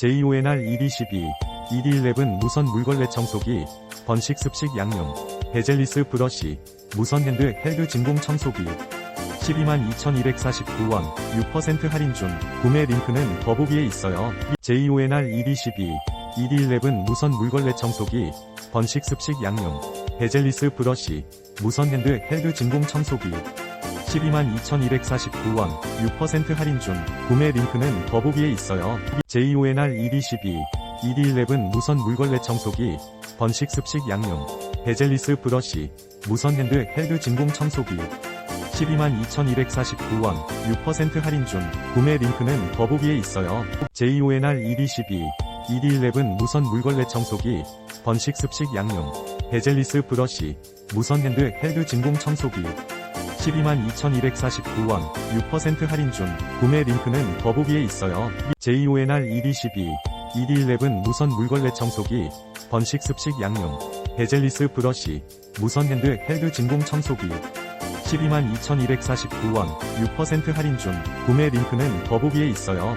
JONR ED12, ED11 무선 물걸레 청소기, 번식 습식 양념, 베젤리스 브러쉬, 무선 핸드 헬드 진공 청소기, 122,249원, 6% 할인 중, 구매 링크는 더보기에 있어요. JONR ED12, ED11 무선 물걸레 청소기, 번식 습식 양념, 베젤리스 브러쉬, 무선 핸드 헬드 진공 청소기, 122,249원, 6% 할인 중, 구매 링크는 더보기에 있어요. JONR ED12, ED11 무선 물걸레 청소기, 번식 습식 양념, 베젤리스 브러쉬, 무선 핸드 헬드 진공 청소기, 122,249원, 6% 할인 중, 구매 링크는 더보기에 있어요. JONR ED12, ED11 무선 물걸레 청소기, 번식 습식 양념, 베젤리스 브러쉬, 무선 핸드 헬드 진공 청소기, 122,249원, 6% 할인 중, 구매 링크는 더보기에 있어요. JONR ED12, ED11 무선 물걸레 청소기, 번식 습식 양념, 베젤리스 브러쉬, 무선 핸드 헬드 진공 청소기, 122,249원, 6% 할인 중, 구매 링크는 더보기에 있어요.